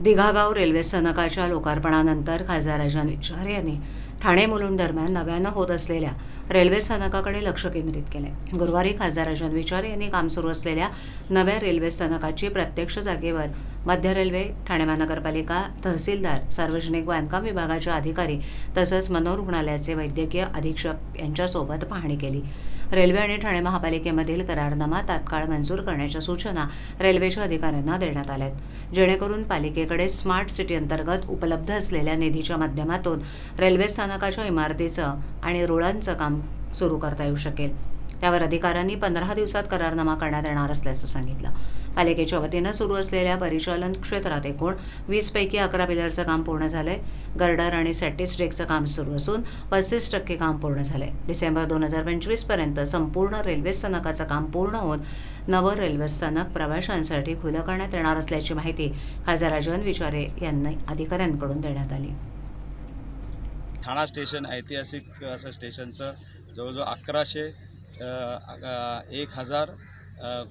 दिघागाव railway स्थानकाच्या लोकार्पणानंतर खासदार राजन विचारे यांनी ठाणे मुलुंड दरम्यान नव्यानं होत असलेल्या रेल्वे स्थानकाकडे लक्ष केंद्रित केले. गुरुवारी खासदार राजन विचारे यांनी काम सुरू असलेल्या नव्या रेल्वे स्थानकाची प्रत्यक्ष जागेवर मध्य रेल्वे ठाणे महानगरपालिका तहसीलदार सार्वजनिक बांधकाम विभागाचे अधिकारी तसंच मनोरुग्णालयाचे वैद्यकीय अधीक्षक यांच्यासोबत पाहणी केली. रेल्वे आणि ठाणे महापालिकेमधील करारनामा तात्काळ मंजूर करण्याच्या सूचना रेल्वेच्या अधिकाऱ्यांना देण्यात आल्यात. जेणेकरून पालिकेकडे स्मार्ट सिटी अंतर्गत उपलब्ध असलेल्या निधीच्या माध्यमातून रेल्वे स्थानकाच्या इमारतीचं आणि रुळांचं काम सुरू करता येऊ शकेल. त्यावर अधिकाऱ्यांनी पंधरा दिवसात करारनामा करण्यात येणार असल्याचं सांगितलं. पालिकेच्या वतीनं सुरू असलेल्या परिचालन क्षेत्रात एकूण वीसपैकी अकरा पिलरचं काम पूर्ण झालंय. गर्डर आणि सेटिस काम सुरू असून पस्तीस टक्के काम पूर्ण झालंय. डिसेंबर दोन हजार पंचवीसपर्यंत संपूर्ण रेल्वे स्थानकाचं काम पूर्ण होऊन नवं रेल्वे स्थानक प्रवाशांसाठी खुलं करण्यात येणार असल्याची माहिती खासदार राजन विचारे यांनी अधिकाऱ्यांकडून देण्यात आली. ठाणा स्टेशन ऐतिहासिक असं स्टेशनचं जवळजवळ अकराशे एक हजार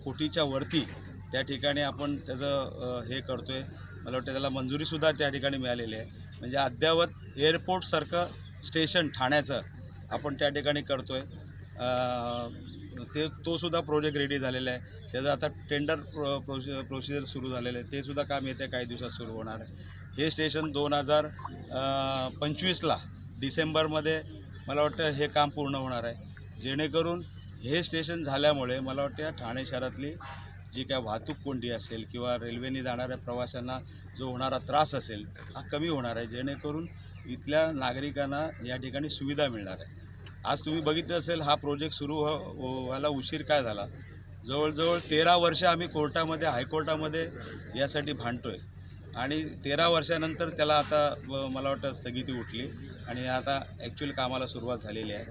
कोटीच्या वरती त्या ठिकाणी आपण त्याचं हे करतो आहे मला वाटतं त्याला मंजुरीसुद्धा त्या ठिकाणी मिळालेली आहे. म्हणजे अद्ययावत एअरपोर्टसारखं स्टेशन ठाण्याचं आपण त्या ठिकाणी करतो आहे ते तोसुद्धा प्रोजेक्ट रेडी झालेला आहे. त्याचं आता टेंडर प्रो प्रोसि प्रोसिजर सुरू झालेलं आहे. तेसुद्धा काम येत्या काही दिवसात सुरू होणार आहे. हे स्टेशन दोन हजार पंचवीसला डिसेंबरमध्ये मला वाटतं हे काम पूर्ण होणार आहे. जेणेकरून हे स्टेशन झाल्यामुळे मला वाटतं ठाणे शहरातली जी काय वाहतूक कोंडी असेल किंवा रेल्वेने जाणाऱ्या प्रवाशांना जो होणारा त्रास असेल हा कमी होणार आहे जेणेकरून इथल्या नागरिकांना या ठिकाणी सुविधा मिळणार आहे. आज तुम्ही बघितलं असेल हा प्रोजेक्ट सुरू व्हायला उशीर काय झाला? जवळजवळ तेरा वर्ष आम्ही कोर्टामध्ये हायकोर्टामध्ये यासाठी भांडतो आहे आणि तेरा वर्षानंतर त्याला आता व- मला वाटतं स्थगिती उठली. आणि आता ॲक्च्युअली कामाला सुरुवात झालेली आहे.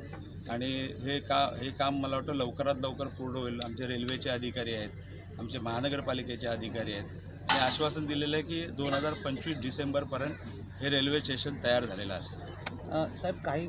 आणि हे का हे काम मला वाटतं लवकरात लवकर पूर्ण होईल. आमचे रेल्वेचे अधिकारी आहेत आमचे महानगरपालिकेचे अधिकारी आहेत. आणि आश्वासन दिलेलं आहे की दोन हजार पंचवीस डिसेंबरपर्यंत हे रेल्वे स्टेशन तयार झालेलं असेल. साहेब काही